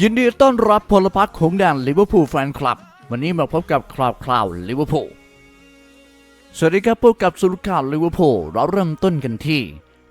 ยินดีต้อนรับพลพรรคของแดนลิเวอร์พูลแฟนคลับ วันนี้มาพบกับคราวคราวลิเวอร์พูลสวัสดีครับพบกับสุรข่าวลิเวอร์พูลเราเริ่มต้นกันที่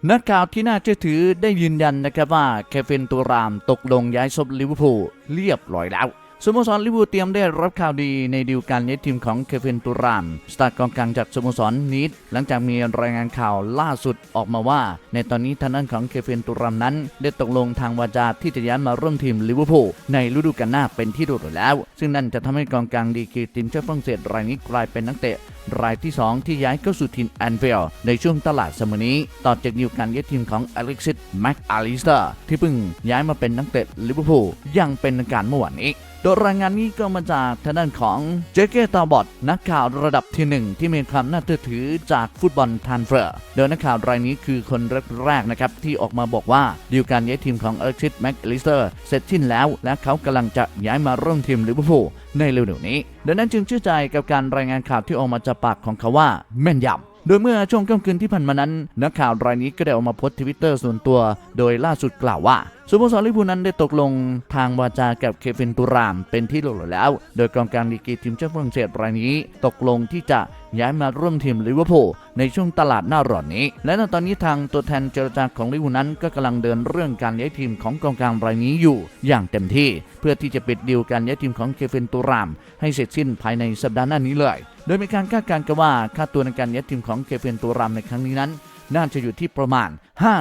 นักข่าวที่น่าเชื่อถือได้ยืนยันนะครับว่าเควินตัวรามตกลงย้ายซบลิเวอร์พูลเรียบร้อยแล้ว สโมสรลิเวอร์พูลเตรียมได้รับข่าวดีในดีลการย้ายทีมของเควินตูรามสตาร์กองกลางจากสโมสรนีดหลังจากมีรายงานข่าวล่าสุดออกมาว่า ในตอนนี้ทางด้านของเควินตูรามนั้น ได้ตกลงทางวาจาที่จะย้ายมาร่วมทีมลิเวอร์พูลในฤดูกาลหน้าเป็นที่รู้แล้ว ซึ่งนั่นจะทำให้กองกลางดีกรีทีมชาติฝรั่งเศสรายนี้กลายเป็นนักเตะรายที่ 2 ที่ย้ายเข้าสู่ทีมแอนฟิลในช่วงตลาดสมัยนี้ ต่อจากนิวการย้ายทีมของอเล็กซิสแม็กอาลิสเตอร์ที่เพิ่งย้ายมาเป็นนักเตะลิเวอร์พูลยังเป็นการเมื่อวานนี้โดยรายงานนี้ก็มาจากทางด้านของเจเกตาบอดนักข่าวระดับที่หนึ่งที่มีความน่าเชื่อถือจากฟุตบอลทันเฟอร์โดยนักข่าวรายนี้คือคนแรกๆนะครับที่ออกมาบอกว่าดีลการย้ายทีมของอเล็กซิสแม็กลิสเตอร์เสร็จสิ้นแล้ว และเขากำลังจะย้ายมาร่วมทีมลิเวอร์พูลในเร็วๆนี้ ดังนั้นจึงเชื่อใจกับการรายงานข่าวที่ออกมาจากปากของเขาว่าแม่นยำโดยเมื่อช่วงค่ำคืนที่ผ่านมานั้น นักข่าวรายนี้ก็ได้ออกมาโพสต์ทวิตเตอร์ส่วนตัว โดยล่าสุดกล่าวว่า สโมสรลิเวอร์พูลนั้นได้ตกลงทางวาจากับเคฟินตูรามเป็นที่เรียบร้อยแล้ว โดยกองกลางลีกทีมชาติฝรั่งเศสรายนี้ ตกลงที่จะย้ายมาร่วมทีมลิเวอร์พูลในช่วงตลาดหน้าร้อนนี้ และในตอนนี้ทางตัวแทนเจรจาของลิเวอร์พูลนั้นก็กำลังเดินเรื่องการย้ายทีมของกองกลางรายนี้อยู่อย่างเต็มที่ เพื่อที่จะปิดดีลการย้ายทีมของเคฟินตูราม ให้เสร็จสิ้นภายในสัปดาห์หน้านี้เลย โดยมีการคาดการณ์กันว่าค่าตัวในการย้ายทีมของเคฟินตูรามในครั้งนี้นั้น น่าจะอยู่ที่ประมาณ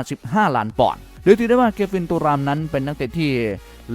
55 ล้านปอนด์ โดยถือได้ว่าเคฟินตูรามนั้นเป็นนักเตะที่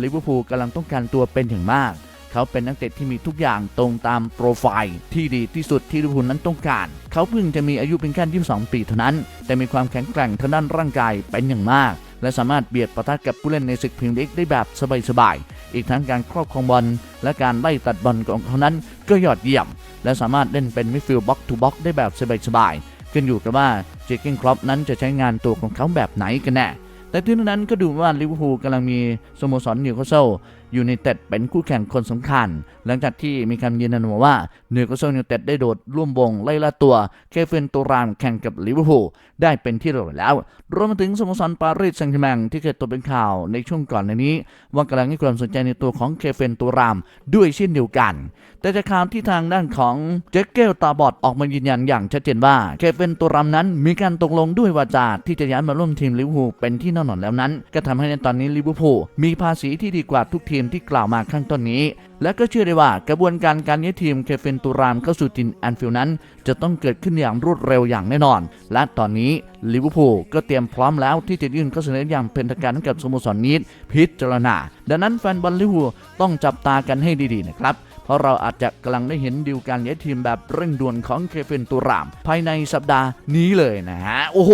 ลิเวอร์พูลกำลังต้องการตัวเป็นอย่างมาก เขาเป็นนักเตะที่มีทุกอย่างตรงตามโปรไฟล์ที่ดีที่สุดที่ลิเวอร์พูลนั้นต้องการ เขาเพิ่งจะมีอายุเพียงแค่22 ปีเท่านั้น แต่มีความแข็งแกร่งทางด้านร่างกายเป็นอย่างมาก และสามารถเบียดประทะกับผู้เล่นในศึกพรีเมียร์ลีกได้แบบสบายๆ อีกทั้งการครอบครองบอลและการไล่ตัดบอลของเขานั้นก็ยอดเยี่ยม และสามารถเล่นเป็นมิดฟิลด์บ็อกทูบ็อกได้แบบสบายๆ ขึ้นอยู่กับว่าเจคเกนครอปนั้นจะใช้งานตัวของเขาแบบไหนกันแน่ แต่ที่นั้นก็ดูว่าลิเวอร์พูลกำลังมีสโมสรนิวคาสเซิล ยูไนเต็ดเป็นคู่แข่งคนสำคัญ หลังจากที่มีคำยืนยันมาว่าเนิวคาสเซิลยูไนเต็ดได้โดดร่วมวงไล่ล่าตัวเคเฟนตูรามแข่งกับลิเวอร์พูลได้เป็นที่เรียบร้อยแล้ว รวมไปถึงสโมสรปารีสแซงต์แชร์แมงที่เคยตกเป็นข่าวในช่วงก่อนในนี้ ว่ากำลังให้ความสนใจในตัวของเคเฟนตูรามด้วยเช่นเดียวกัน แต่จากข่าวที่ทางด้านของเจคเกลตาบอดออกมายืนยันอย่างชัดเจนว่าเคเฟนตูรามนั้นมีการตกลงด้วยวาจาที่จะย้ายมาร่วมทีมลิเวอร์พูลเป็นที่แน่นอนแล้วนั้น ก็ทำให้ในตอนนี้ลิเวอร์พูลมีภาษีที่ดีกว่าทุกทีมที่กล่าวมาข้างต้นนี้ และก็เชื่อได้ว่ากระบวนการการย้ายทีมเคเฟนตูรามเข้าสู่ทีมแอนฟิลด์นั้น จะต้องเกิดขึ้นอย่างรวดเร็วอย่างแน่นอน และตอนนี้ลิเวอร์พูลก็เตรียมพร้อมแล้วที่จะยื่นข้อเสนออย่างเป็นทางการให้กับสโมสรนี้พิจารณา ดังนั้นแฟนบอลลิเวอร์พูลต้องจับตากันให้ดีๆนะครับเพราะเราอาจจะกำลังได้เห็นดีลการย้ายทีมแบบเร่งด่วนของเคเฟนตูราม ภายในสัปดาห์นี้เลยนะฮะ โอ้โห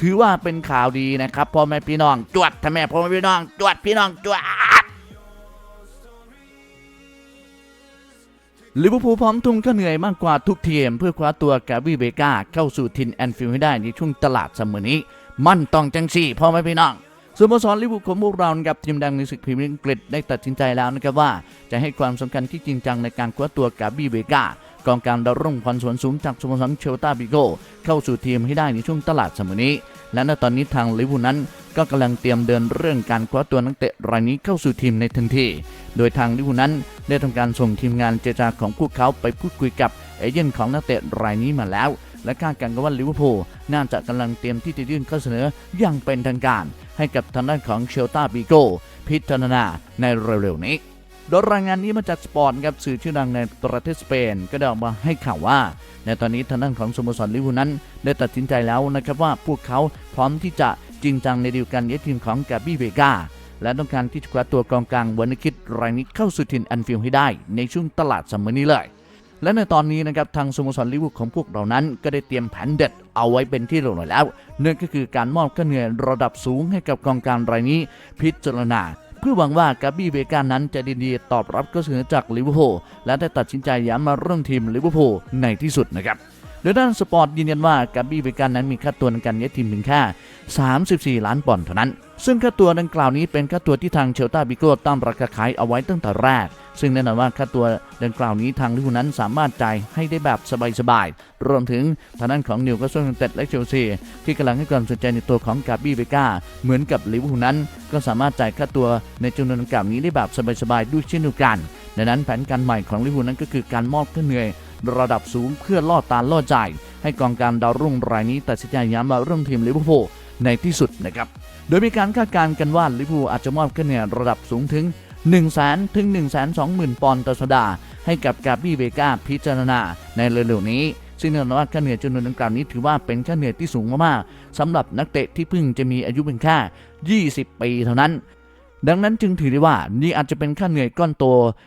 ถือว่าเป็นข่าวดีนะครับพ่อแม่พี่น้อง จวดท่าแม่พ่อแม่พี่น้อง จวดพี่น้อง จวด ลิเวอร์พูลพร้อมทุ่มก็เหนื่อยมากกว่าทุกทีม เพื่อคว้าตัวกาวิเบกาเข้าสู่ทินแอนฟิลด์ให้ได้ในช่วงตลาดเสมอนี้ มั่นต้องจังสี่พ่อแม่พี่น้องสโมสรลิเวอร์พูลของพวกเรากับทีมดังในศึกพรีเมียร์ลีกอังกฤษได้ตัดสินใจแล้วนะครับว่า จะให้ความสำคัญที่จริงจังในการคว้าตัวกาบิเบกา กองกางดาวรุ่งพรสวนสูงจากสโมสรเชลตาบิโกเข้าสู่ทีมให้ได้ในช่วงตลาดสมอนี้ และณตอนนี้ทางลิเวอร์พูลนั้นก็กำลังเตรียมเดินเรื่องการคว้าตัวนักเตะรายนี้เข้าสู่ทีมในทันที โดยทางลิเวอร์พูลนั้นได้ทำการส่งทีมงานเจรจาของพวกเขาไปพูดคุยกับเอเย่นของนักเตะรายนี้มาแล้ว และคาดการณ์กันว่าลิเวอร์พูลน่าจะกำลังเตรียมที่จะยื่นข้อเสนออย่างเป็นทางการ ให้กับทางด้านของเชลตาบิโกพิจารณาในเร็วๆนี้ โดยรายงานนี้มาจากสปอร์ตครับสื่อชื่อดังในประเทศสเปน ก็ได้ออกมาให้ข่าวว่า ในตอนนี้ทางด้านของสโมสรลิเวอร์พูลนั้น ได้ตัดสินใจแล้วนะครับว่าพวกเขาพร้อมที่จะจริงจังในดีลการย้ายทีมของกาบี้เบกาและต้องการที่จะคว้าตัวกองกลางวันคิดรายนี้เข้าสู่ทีมแอนฟิลให้ได้ ในช่วงตลาดซัมเมอร์นี้เลย และในตอนนี้นะครับทางสโมสรลิเวอร์พูลของพวกเรานั้น ก็ได้เตรียมแผนเด็ดเอาไว้เป็นที่เรียบร้อยแล้วนั่นก็คือการมอบค่าเหนื่อยระดับสูงให้กับกองกลางรายนี้พิจารณา เพื่อหวังว่ากาบี้เบกานั้นจะดีๆตอบรับข้อเสนอจากลิเวอร์พูลและได้ตัดสินใจย้ายมาเรื่องทีมลิเวอร์พูลในที่สุดนะครับ ดยด้านสปอร์ตยืนยันว่ากับบี้เวกันนั้นมีค่าตัวในการย้ายทีมถึงแค่34 ล้านปอนด์เท่านั้น ซึ่งค่าตัวดังกล่าวนี้เป็นค่าตัวที่ทางเชลตาบิโก้ตั้งราคาขายเอาไว้ตั้งแต่แรก ซึ่งแน่นอนว่าค่าตัวดังกล่าวนี้ทางลิเวอร์พูลนั้นสามารถจ่ายให้ได้แบบสบายๆ รวมถึงทางด้านของนิวคาสเซิลยูไนเต็ดและเชลซีที่กำลังให้ความสนใจในตัวของกาบี้เบก้าเหมือนกับลิเวอร์พูลนั้น ก็สามารถจ่ายค่าตัวในจำนวนดังกล่าวนี้ได้แบบสบายๆด้วยเช่นเดียวกันดังนั้นแผนการใหม่ของลิเวอร์พูลนั้นก็คือการมอบค่าเหนื่อย ระดับสูงเพื่อล่อตาล่อใจ ให้กองการดาวรุ่งรายนี้ตัดสินใจย้ำมาเรื่องทีมลิเวอร์พูลในที่สุดนะครับโดยมีการคาดการณ์กันว่าลิเวอร์พูลอาจจะมอบค่าเหนื่อยระดับสูงถึง 1 0 0 0 0แสนถึง 1 2 0 0 0 0 ปอนด์ต่อสัปดาห์ให้กับกาบี้เบกาพิจารณาในเร็วๆนี้ซึ่งแน่นอนว่าค่าเหนื่อยจำนวนดังกล่าวนี้ถือว่าเป็นค่าเหนื่อยที่สูงมากๆสำหรับนักเตะที่เพิ่งจะมีอายุเพียงแค่ 20 ปีเท่านั้น ดังนั้นจึงถือได้ว่านี่อาจจะเป็นค่าเหนื่อยก้อนโต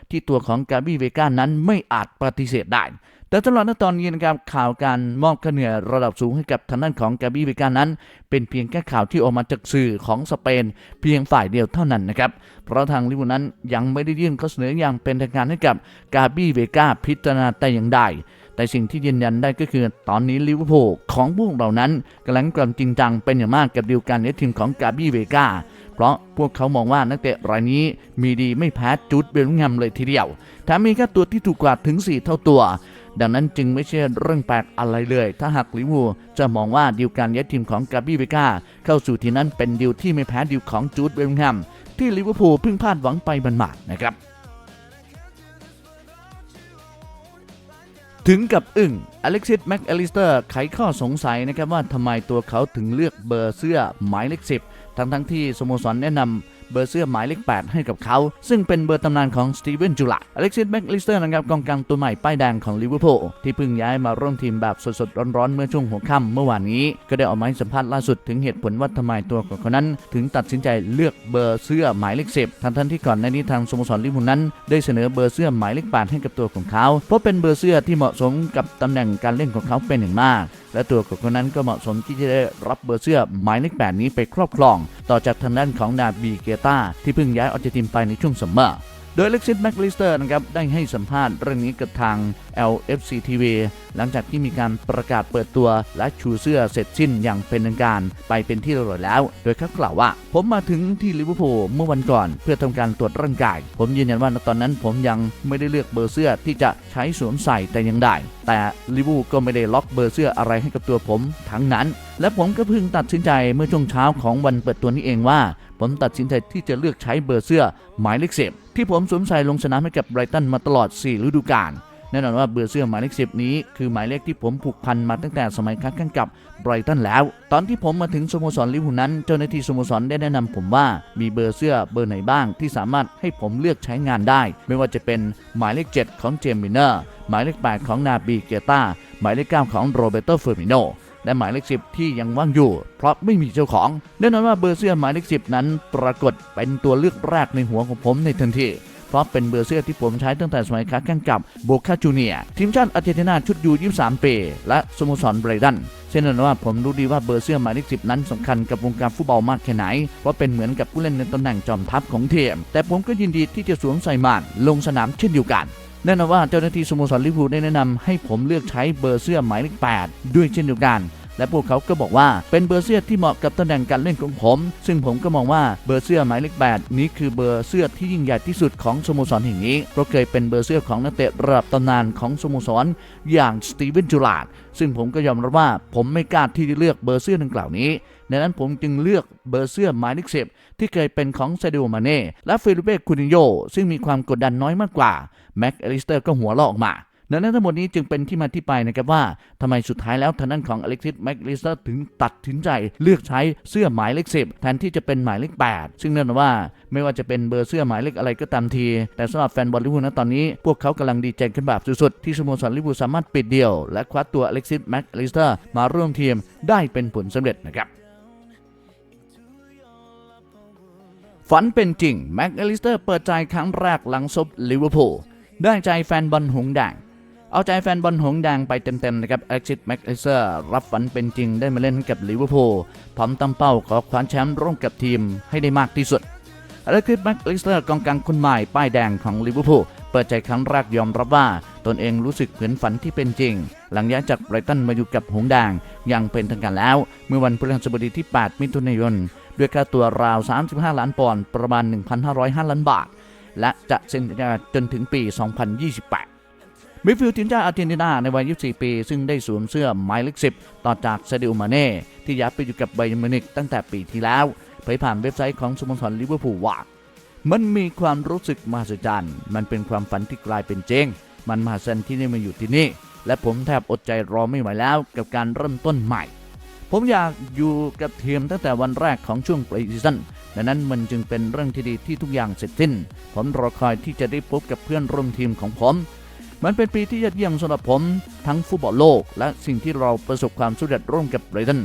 ที่ตัวของกาบี้เวกานั้นไม่อาจปฏิเสธได้ แต่ตลอดณตอนนี้นะครับข่าวการมอบค่าเหนื่อยระดับสูงให้กับทางด้านของกาบี้เวกานั้น เป็นเพียงแค่ข่าวที่ออกมาจากสื่อของสเปน เพียงฝ่ายเดียวเท่านั้นนะครับเพราะทางลิเวอร์พูลนั้นยังไม่ได้ยื่นข้อเสนออย่างเป็นทางการให้กับกาบี้เวกาพิจารณาแต่อย่างใดแต่สิ่งที่ยืนยันได้ก็คือตอนนี้ลิเวอร์พูลของพวกเรานั้นกำลังกลังจริงจังเป็นอย่างมากกับดีลการเลี้ยทีมของกาบี้เวกา เพราะพวกเขามองว่านักเตะรายนี้มีดีไม่แพ้จุดเบลงแฮมเลยทีเดียวแถมมีค่าตัวที่ถูกกว่าถึง 4 เท่าตัว ดังนั้นจึงไม่ใช่เรื่องแปลกอะไรเลย ถ้าหากลิเวอร์พูลจะมองว่าดีลการย้ายทีมของกาบี้เวกาเข้าสู่ทีนั้นเป็นดีลที่ไม่แพ้ดีลของจูดเบลงแฮมที่ลิเวอร์พูลเพิ่งพลาดหวังไปบันหมาดนะครับ ถึงกับอึ้งอเล็กซิสแม็กอลิสเตอร์ไขข้อสงสัยนะครับว่าทำไมตัวเขาถึงเลือกเบอร์เสื้อหมายเลขสิบ ทั้งทั้งที่สโมสรแนะนำเบอร์เสื้อหมายเลข 8 ให้กับเขา ซึ่งเป็นเบอร์ตำนานของสตีเวนจูลาอเล็กซิสแม็กลิสเตอร์นะครับกองกลางตัวใหม่ป้ายแดงของลิเวอร์พูลที่เพิ่งย้ายมาร่วมทีมแบบสดๆ ร้อนๆ เมื่อช่วงหัวค่ำเมื่อวานนี้ ก็ได้ออกมาให้สัมภาษณ์ล่าสุดถึงเหตุผลว่าทำไมตัวของเขานั้น ถึงตัดสินใจเลือกเบอร์เสื้อหมายเลขสิบทั้งทั้งที่ก่อนหน้านี้ทางสโมสรลิเวอร์พูลนั้น ได้เสนอเบอร์เสื้อหมายเลข8ให้กับตัวของเขา เพราะเป็นเบอร์เสื้อที่เหมาะสมกับตำแหน่งการเล่นของเขาเป็นอย่างมากและตัวของเขานั้นก็เหมาะสมที่จะได้รับเบอร์เสื้อหมายเลขแปดนี้ไปครอบครอง ต่อจากทางด้านของนาบีเกตาที่เพิ่งย้ายออกจากทีมไปในช่วงซัมเมอร์โดยเล็กซิสแม็กลิสเตอร์นะครับได้ให้สัมภาษณ์เรื่องนี้กับทาง LFC TV หลังจากที่มีการประกาศเปิดตัวและชูเสื้อเสร็จสิ้นอย่างเป็นทางการไปเป็นที่เรียบร้อยแล้ว โดยเขากล่าวว่า ผมมาถึงที่ลิเวอร์พูลเมื่อวันก่อน เพื่อทำการตรวจร่างกาย ผมยืนยันว่าตอนนั้นผมยังไม่ได้เลือกเบอร์เสื้อที่จะใช้สวมใส่แต่ยังได้ แต่ลิเวอร์พูลก็ไม่ได้ล็อกเบอร์เสื้ออะไรให้กับตัวผมทั้งนั้น และผมก็เพิ่งตัดสินใจเมื่อช่วงเช้าของวันเปิดตัวนี้เองว่า ผมตัดสินใจที่จะเลือกใช้เบอร์เสื้อหมายเลขสิบที่ผมสวมใส่ลงสนามให้กับไบรตันมาตลอด 4 ฤดูกาล แน่นอนว่าเบอร์เสื้อหมายเลขสิบนี้คือหมายเลขที่ผมผูกพันมาตั้งแต่สมัยค้าแข่งกับไบรตันแล้ว ตอนที่ผมมาถึงสโมสรลิเวอร์พูลนั้น เจ้าหน้าที่สโมสรได้แนะนำผมว่ามีเบอร์เสื้อเบอร์ไหนบ้างที่สามารถให้ผมเลือกใช้งานได้ ไม่ว่าจะเป็นหมายเลข 7 ของเจมมิเนอร์ หมายเลข 8 ของนาบีเกตาหมายเลข 9 ของโรเบโตเฟอร์มิโนและหมายเลขสิบที่ยังว่างอยู่ เพราะไม่มีเจ้าของแน่นอนว่าเบอร์เสื้อหมายเลขสิบนั้นปรากฏเป็นตัวเลือกแรกในหัวของผมในทันที เพราะเป็นเบอร์เสื้อที่ผมใช้ตั้งแต่สมัยค้าแข่งกับโบคาจูเนียทีมชาติอาร์เจนตินาชุดยู23ปีและสโมสรไบรตันเช่นนั้นว่าผมรู้ดีว่าเบอร์เสื้อหมายเลขสิบนั้นสำคัญกับวงการฟุตบอลมากแค่ไหน เพราะเป็นเหมือนกับผู้เล่นในตำแหน่งจอมทัพของทีม แต่ผมก็ยินดีที่จะสวมใส่มันลงสนามเช่นเดียวกันแน่นอนว่าเจ้าหน้าที่สโมสรลิเวอร์พูลได้แนะนำให้ผมเลือกใช้เบอร์เสื้อหมายเลข8ด้วยเช่นเดียวกัน และพวกเขาก็บอกว่าเป็นเบอร์เสื้อที่เหมาะกับตำแหน่งการเล่นของผม ซึ่งผมก็มองว่าเบอร์เสื้อหมายเลข8นี้คือเบอร์เสื้อที่ยิ่งใหญ่ที่สุดของสโมสรแห่งนี้เพราะเคยเป็นเบอร์เสื้อของนักเตะระดับตำนานของสโมสรอย่างสตีเวนจูลาดซึ่งผมก็ยอมรับว่าผมไม่กล้าที่จะเลือกเบอร์เสื้อดังกล่าวนี้ดังนั้นผมจึงเลือกเบอร์เสื้อหมายเลขสิบที่เคยเป็นของเซดิโอมาเน่และฟิลิเป้คูนิโยซึ่งมีความกดดันน้อยมากกว่าแม็กอลิสเตอร์ก็หัวเราะออกมา ดังนั้นทั้งหมดนี้จึงเป็นที่มาที่ไปนะครับว่าทำไมสุดท้ายแล้วทางด้านของอเล็กซิสแม็กลิสเตอร์ถึงตัดสินใจเลือกใช้เสื้อหมายเลขสิบแทนที่จะเป็นหมายเลข8 ซึ่งแน่นว่าไม่ว่าจะเป็นเบอร์เสื้อหมายเลขอะไรก็ตามที แต่สำหรับแฟนบอลลิเวอร์พูลนะตอนนี้ พวกเขากำลังดีใจกันแบบสุดๆ ที่สโมสรลิเวอร์พูลสามารถปิดเดี่ยว และคว้าตัวอเล็กซิสแม็กลิสเตอร์มาร่วมทีมได้เป็นผลสำเร็จนะครับฝันเป็นจริงแม็กอลิสเตอร์เปิดใจครั้งแรกหลังซบลิเวอร์พูลได้ใจแฟนบอลหงแดง เอาใจแฟนบอลหงแดงไปเต็มๆนะครับอเล็กซิสแม็กอลิสเตอร์รับฝันเป็นจริงได้มาเล่นกับลิเวอร์พูลพร้อมตั้งเป้าขอคว้าแชมป์ร่วมกับทีมให้ได้มากที่สุดอเล็กซิสแม็กอลิสเตอร์กองกลางคนใหม่ป้ายแดงของลิเวอร์พูลเปิดใจครั้งแรกยอมรับว่า ตนเองรู้สึกเหมือนฝันที่เป็นจริง หลังย้ายจากไบรตันมาอยู่กับหงแดงอย่างเป็นทางการแล้ว เมื่อวันพฤหัสบดีที่ 8 มิถุนายน ด้วยค่าตัวราว 35 ล้านปอนด์ประมาณ 1,505 ล้านบาท และจะเซ็นสัญญาจนถึงปี 2028 มิดฟิลด์ทีมชาติอาร์เจนตินาในวัย 24 ปี ซึ่งได้สวมเสื้อหมายเลข 10 ต่อจากซาดิโอมาเน่ ที่ย้ายไปอยู่กับไบยมินิกตั้งแต่ปีที่แล้วเผยผ่านเว็บไซต์ของสโมสรลิเวอร์พูลว่า มันมีความรู้สึกมหัศจรรย์มันเป็นความฝันที่กลายเป็นจริง มันมหัศจรรย์ที่ได้มาอยู่ที่นี่ และผมแทบอดใจรอไม่ไหวแล้วกับการเริ่มต้นใหม่ ผมอยากอยู่กับทีมตั้งแต่วันแรกของช่วงปรีซีซั่นดังนั้นมันจึงเป็นเรื่องที่ดีที่ทุกอย่างเสร็จสิ้น ผมรอคอยที่จะได้พบกับเพื่อนร่วมทีมของผม มันเป็นปีที่ยอดเยี่ยมสำหรับผมทั้งฟุตบอลโลก และสิ่งที่เราประสบความสำเร็จร่วมกับไบรตัน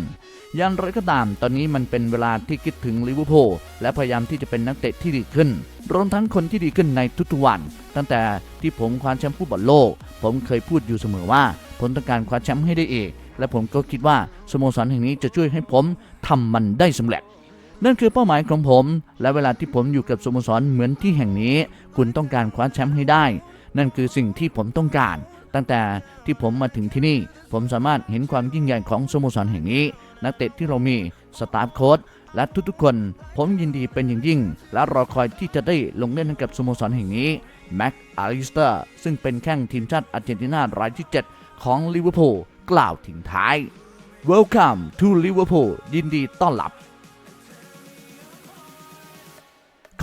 อย่างไรก็ตาม ตอนนี้มันเป็นเวลาที่คิดถึงลิเวอร์พูลและพยายามที่จะเป็นนักเตะที่ดีขึ้น รวมทั้งคนที่ดีขึ้นในทุกๆวัน ตั้งแต่ที่ผมคว้าแชมป์ฟุตบอลโลก ผมเคยพูดอยู่เสมอว่า ผมต้องการคว้าแชมป์ให้ได้เอกและผมก็คิดว่าสโมสรแห่งนี้จะช่วยให้ผมทำมันได้สำเร็จ นั่นคือเป้าหมายของผม และเวลาที่ผมอยู่กับสโมสรเหมือนที่แห่งนี้ คุณต้องการคว้าแชมป์ให้ได้ นั่นคือสิ่งที่ผมต้องการ ตั้งแต่ที่ผมมาถึงที่นี่ ผมสามารถเห็นความยิ่งใหญ่ของสโมสรแห่งนี้ นักเตะที่เรามีสตาฟโค้ชและทุกๆ คน ผมยินดีเป็นอย่างยิ่ง และรอคอยที่จะได้ลงเล่นกับสโมสรแห่งนี้แม็กอาริสเตอร์ซึ่งเป็นแข้งทีมชาติอาร์เจนตินารายที่ 7 ของลิเวอร์พูลกล่าวทิ้งท้าย Welcome to Liverpool ยินดีต้อนรับ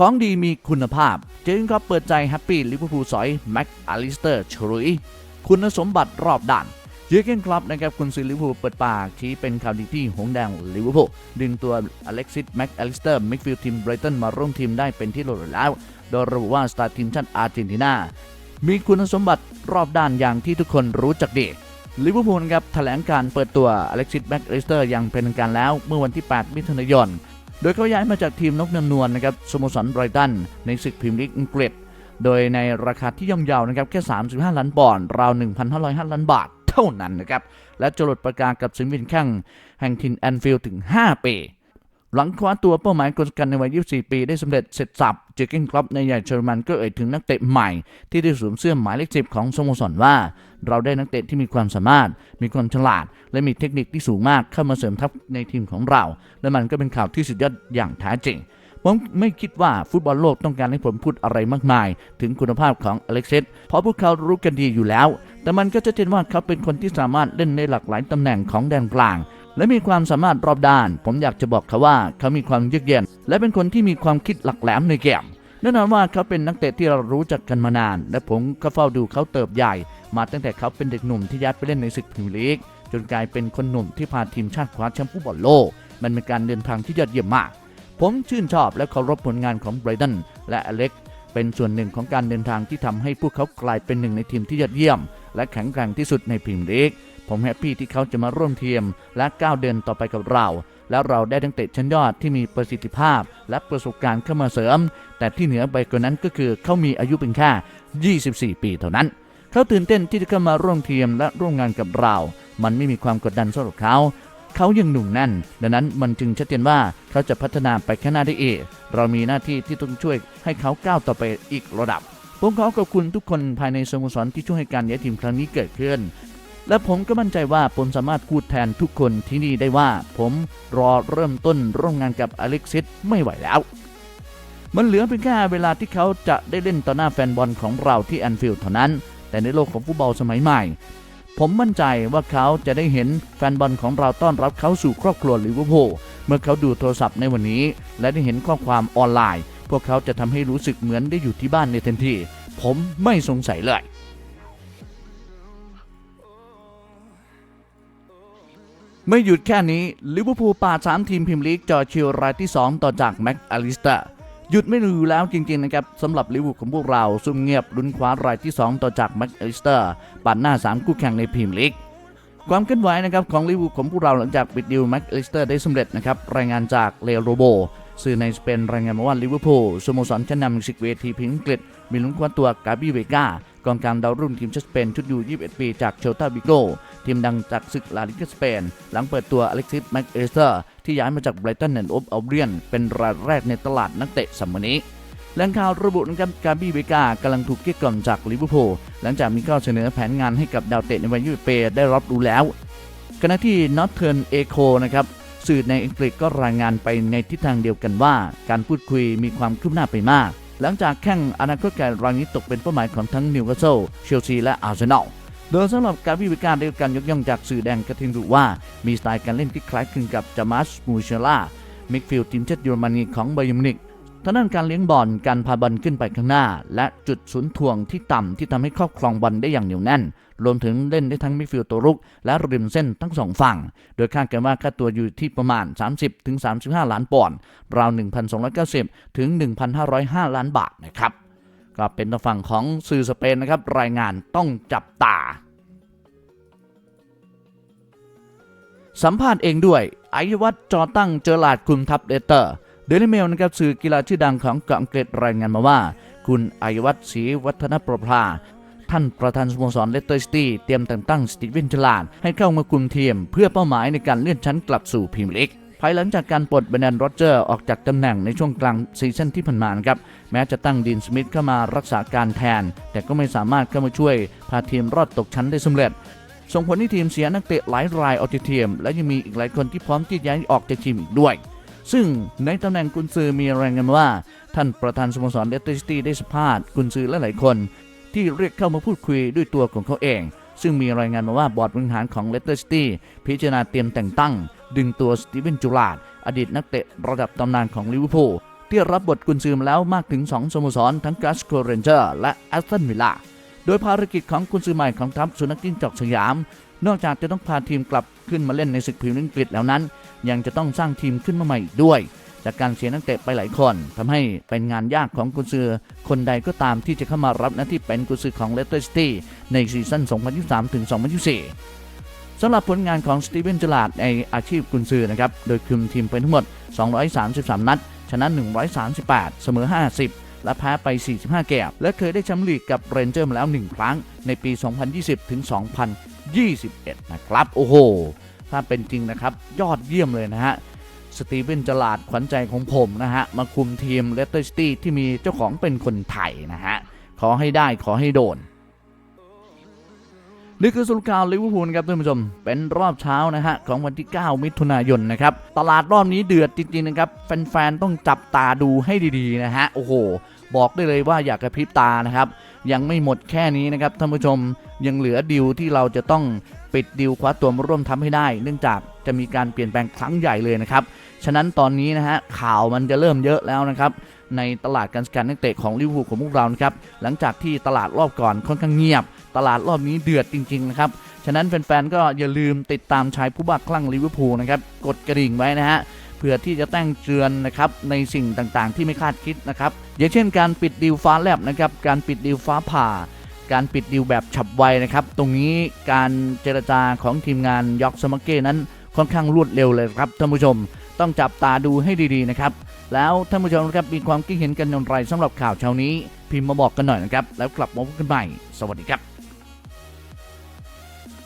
ของดีมีคุณภาพเจนครับเปิดใจแฮปปี้ลิเวอร์พูลสอยแม็กอลิสเตอร์ชรุยคุณสมบัติรอบด้านเยอร์เกนคลับนะครับคุณซื้อลิเวอร์พูลเปิดปากชี้เป็นข่าวดีที่หงแดงลิเวอร์พูลดึงตัวอเล็กซิสแม็กอลิสเตอร์มิดฟิลด์ทีมไบรตันมาร่วมทีมได้เป็นที่เรียบร้อยแล้ว โดยระบุว่าสตาร์ทีมชาติอาร์เจนตินา มีคุณสมบัติรอบด้านอย่างที่ทุกคนรู้จักดีลิเวอร์พูลครับแถลงการเปิดตัวอเล็กซิสแบ็กเลสเตอร์อย่างเป็นทางการแล้วเมื่อวันที่ 8 มิถุนายน โดยเขาย้ายมาจากทีมนกนำนวลนะครับสโมสรไบรตันในศึกพรีเมียร์ลีกอังกฤษ โดยในราคาที่ย่อมเยาวนะครับแค่ 35 ล้านปอนด์ราว 1,505 ล้านบาทเท่านั้นนะครับและจรดประกาศกับสิงห์วินแข้งแห่งทินแอนฟิลด์ถึง 5 ปี หลังคว้าตัวเป้าหมายกลกันในวัย 24 ปีได้สำเร็จเสร็จสับเจอเกนคลับในใหญ่เยอรมันก็เอ่ยถึงนักเตะใหม่ ที่ได้สวมเสื้อหมายเลขสิบของสโมสรว่า เราได้นักเตะที่มีความสามารถ มีความฉลาด และมีเทคนิคที่สูงมากเข้ามาเสริมทัพในทีมของเรา และมันก็เป็นข่าวที่สุดยอดอย่างแท้จริงผมไม่คิดว่าฟุตบอลโลกต้องการให้ผมพูดอะไรมากมาย ถึงคุณภาพของอเล็กซิสเพราะพวกเขารู้กันดีอยู่แล้ว แต่มันก็จะเห็นว่าเขาเป็นคนที่สามารถเล่นในหลากหลายตำแหน่งของแดนกลาง และมีความสามารถรอบด้าน ผมอยากจะบอกเขาว่าเขามีความเยือกเย็นและเป็นคนที่มีความคิดหลักแหลมในเกมแน่นอนว่าเขาเป็นนักเตะที่เรารู้จักกันมานาน และผมก็เฝ้าดูเขาเติบใหญ่ มาตั้งแต่เขาเป็นเด็กหนุ่มที่ย้ายไปเล่นในศึกพรีเมียร์ลีกจนกลายเป็นคนหนุ่มที่พาทีมชาติคว้าแชมป์ฟุตบอลโลก มันเป็นการเดินทางที่ยอดเยี่ยมมาก ผมชื่นชอบและเคารพผลงานของไบรตันและอเล็ก เป็นส่วนหนึ่งของการเดินทางที่ทำให้พวกเขากลายเป็นหนึ่งในทีมที่ยอดเยี่ยม และแข็งแกร่งที่สุดในพรีเมียร์ลีก ผมแฮปปี้ที่เขาจะมาร่วมทีมและก้าวเดินต่อไปกับเรา แล้วเราได้ทั้งเตะชั้นยอดที่มีประสิทธิภาพ และประสบการณ์เข้ามาเสริม แต่ที่เหนือไปกว่านั้นก็คือเขามีอายุเป็นแค่ 24 ปีเท่านั้น เขาตื่นเต้นที่จะเข้ามาร่วมทีมและร่วมงานกับเรา มันไม่มีความกดดันสำหรับเขาเขายังหนุ่มแน่น ดังนั้นมันจึงชัดเจนว่าเขาจะพัฒนาไปข้างหน้าได้เองเรามีหน้าที่ที่ต้องช่วยให้เขาก้าวต่อไปอีกระดับผมขอขอบคุณทุกคนภายในสโมสรที่ช่วยให้การย้ายทีมครั้งนี้เกิดขึ้น และผมก็มั่นใจว่าผมสามารถพูดแทนทุกคนที่นี่ได้ว่า ผมรอเริ่มต้นร่วมงานกับอเล็กซิสไม่ไหวแล้ว มันเหลือเพียงแค่เวลาที่เขาจะได้เล่นต่อหน้าแฟนบอลของเราที่แอนฟิลด์เท่านั้น แต่ในโลกของฟุตบอลสมัยใหม่ ผมมั่นใจว่าเขาจะได้เห็นแฟนบอลของเราต้อนรับเขาสู่ครอบครัวลิเวอร์พูลเมื่อเขาดูโทรศัพท์ในวันนี้ และได้เห็นข้อความออนไลน์ พวกเขาจะทำให้รู้สึกเหมือนได้อยู่ที่บ้านในทันที ผมไม่สงสัยเลย ไม่หยุดแค่นี้ลิเวอร์พูลปาด3ทีมพิมลีกจอชิลรายที่ 2 ต่อจากแม็กอลิสเตอร์หยุดไม่อยู่แล้วจริงๆนะครับสำหรับลิเวอร์พูลของพวกเราซุ่มเงียบลุ้นคว้ารายที่ 2 ต่อจากแม็กอลิสเตอร์ปาดหน้า 3 คู่แข่งในพิมลีกความเคลื่อนไหวนะครับของลิเวอร์พูลของพวกเราหลังจากปิดดิวแม็กอลิสเตอร์ได้สำเร็จนะครับรายงานจากเลโรโบ สื่อในสเปนรายงานมาว่าลิเวอร์พูลสโมสรชั้นนำสิกเวทีพิงอังกฤษมีลุ้นคว้าตัวกาบิเวกากองกลางดาวรุ่งทีมชาติสเปนชุดยู 21 ปีจากเชลตาบิโกทีมดังจากศึกลาลิกาสเปน หลังเปิดตัวอเล็กซิสแม็กเอสเตอร์ที่ย้ายมาจากไบรตันแอนด์โอบอัลเบียนเป็นรายแรกในตลาดนักเตะสัมมนี้แหล่งข่าวระบุนะครับกาบี้เบกากำลังถูกเกลี้ยกล่อมจากลิเวอร์พูลหลังจากมีข้อเสนอแผนงานให้กับดาวเตะในวัย21ปีได้รับรู้แล้วขณะที่ Northern Echo นะครับ สื่อในอังกฤษก็รายงานไปในทิศทางเดียวกันว่า การพูดคุยมีความคืบหน้าไปมาก หลังจากแข่งอนาคตไกลรายนี้ตกเป็นเป้าหมายของทั้งนิวคาสเซิลเชลซีและอาร์เซนอลโดยสำหรับการวิพากษ์ได้รับการยกย่องจากสื่อแดงกระทิงดูว่า มีสไตล์การเล่นที่คล้ายคลึงกับจามัสมูเชล่ามิดฟิลด์ทีมชาติเยอรมนีของไบย์มินิก ทางด้านการเลี้ยงบอลการพาบอลขึ้นไปข้างหน้า และจุดศูนย์ถ่วงที่ต่ำที่ทำให้ครอบครองบอลได้อย่างเหนียวแน่น รวมถึงเล่นได้ทั้งมิดฟิลด์ตัวรุก และริมเส้นทั้งสองฝั่ง โดยคาดกันว่าค่าตัวอยู่ที่ประมาณ 30-35 ล้านปอนด์ราว 1,290 ถึง 1,505 ล้านบาทนะครับก็เป็นทางฝั่งของสื่อสเปนนะครับรายงานต้องจับตา สัมภาษณ์เองด้วยไอวัตจอตั้งเจอหลาดคุมทัพเลเตอร์ ดลิเมลนะครับสื่อกีฬาชื่อดังของเกาะอังกฤษรายงานมาว่า คุณไอวัตศรีวัฒนประภาท่านประธานสโมสรเลสเตอร์ซิตี้เตรียมแต่งตั้งสตีเวนเจลาดให้เข้ามาคุมทีม เพื่อเป้าหมายในการเลื่อนชั้นกลับสู่พรีเมียร์ลีกภายหลังจากการปลดเบรนดนโรเจอร์ออกจากตำแหน่งในช่วงกลางซีซั่นที่ผ่านมานครับแม้จะตั้งดีนสมิธเข้ามารักษาการแทน แต่ก็ไม่สามารถเข้ามาช่วย พาทีมรอดตกชั้นได้สำเร็จ ส่งผลให้ทีมเสียนักเตะหลายรายออกจากทีม และยังมีอีกหลายคนที่พร้อมที่จะย้ายออกจากทีมอีกด้วย ซึ่งในตำแหน่งกุนซือมีรายงานว่า ท่านประธานสโมสรเลสเตอร์ซิตี้ได้สัมภาษณ์กุนซือและหลายคน ที่เรียกเข้ามาพูดคุยด้วยตัวของเขาเอง ซึ่งมีรายงานมาว่าบอร์ดบริหารของเลสเตอร์ซิตี้พิจารณาเตรียมแต่งตั้ง ดึงตัวสตีเวนจูลาดอดีตนักเตะระดับตำนานของลิเวอร์พูลที่รับบทกุนซือมาแล้วมากถึง 2 สโมสรทั้งกัสโคเรนเจอร์และแอสตันวิลล่า โดยภารกิจของกุนซือใหม่ของทัพสุนัขจิ้งจอกสยาม นอกจากจะต้องพาทีมกลับขึ้นมาเล่นในศึกพรีเมียร์ลีกอังกฤษแล้วนั้น ยังจะต้องสร้างทีมขึ้นมาใหม่อีกด้วย จากการเสียนักเตะไปหลายคนทำให้เป็นงานยากของกุนซือคนใดก็ตามที่จะเข้ามารับหน้าที่เป็นกุนซือของเลสเตอร์ซิตี้ในซีซั่น 2023ถึง2024สำหรับผลงานของสตีเวนจลาดในอาชีพกุนซือนะครับ โดยคุมทีมไปทั้งหมด 233 นัด ชนะ 138 เสมอ 50 และแพ้ไป 45 เกมและเคยได้แชมป์ลีกกับเรนเจอร์มาแล้ว 1 ครั้งในปี 2020 ถึง 2021 นะครับ โอ้โห ถ้าเป็นจริงนะครับ ยอดเยี่ยมเลยนะฮะสตีเวนจลาดขวัญใจของผมนะฮะ มาคุมทีมเลสเตอร์ซิตี้ที่มีเจ้าของเป็นคนไทยนะฮะ ขอให้ได้ขอให้โดน นี่คือสรุปข่าวลิเวอร์พูลครับท่านผู้ชม เป็นรอบเช้านะฮะของวันที่ 9 มิถุนายนนะครับตลาดรอบนี้เดือดจริงๆนะครับแฟนๆต้องจับตาดูให้ดีๆนะฮะโอ้โห บอกได้เลยว่าอยากกระพริบตานะครับยังไม่หมดแค่นี้นะครับท่านผู้ชมยังเหลือดิวที่เราจะต้องปิดดิวคว้าตัวมาร่วมทำให้ได้ เนื่องจากจะมีการเปลี่ยนแปลงครั้งใหญ่เลยนะครับฉะนั้นตอนนี้นะฮะข่าวมันจะเริ่มเยอะแล้วนะครับในตลาดการสแกนนักเตะของลิเวอร์พูลของพวกเรานะครับหลังจากที่ตลาดรอบก่อนค่อนข้างเงียบ ตลาดรอบนี้เดือดจริง ๆ นะครับ ฉะนั้นแฟนๆก็อย่าลืมติดตามชายผู้บ้าคลั่งลิเวอร์พูลนะครับ กดกระดิ่งไว้นะฮะเพื่อที่จะแจ้งเตือนนะครับในสิ่งต่างๆ ที่ไม่คาดคิดนะครับอย่างเช่นการปิดดิวฟ้าแลบนะครับการปิดดิวฟ้าผ่า การปิดดิวแบบฉับไวนะครับตรงนี้การเจรจาของทีมงานยอกสมักเก้นั้นค่อนข้างรวดเร็วเลยครับท่านผู้ชมต้องจับตาดูให้ดีๆนะครับ แล้วท่านผู้ชมนะครับมีความคิดเห็นกันอย่างไรสำหรับข่าวเช้านี้ พิมพ์มาบอกกันหน่อยนะครับ แล้วกลับมาพบกันใหม่ สวัสดีครับ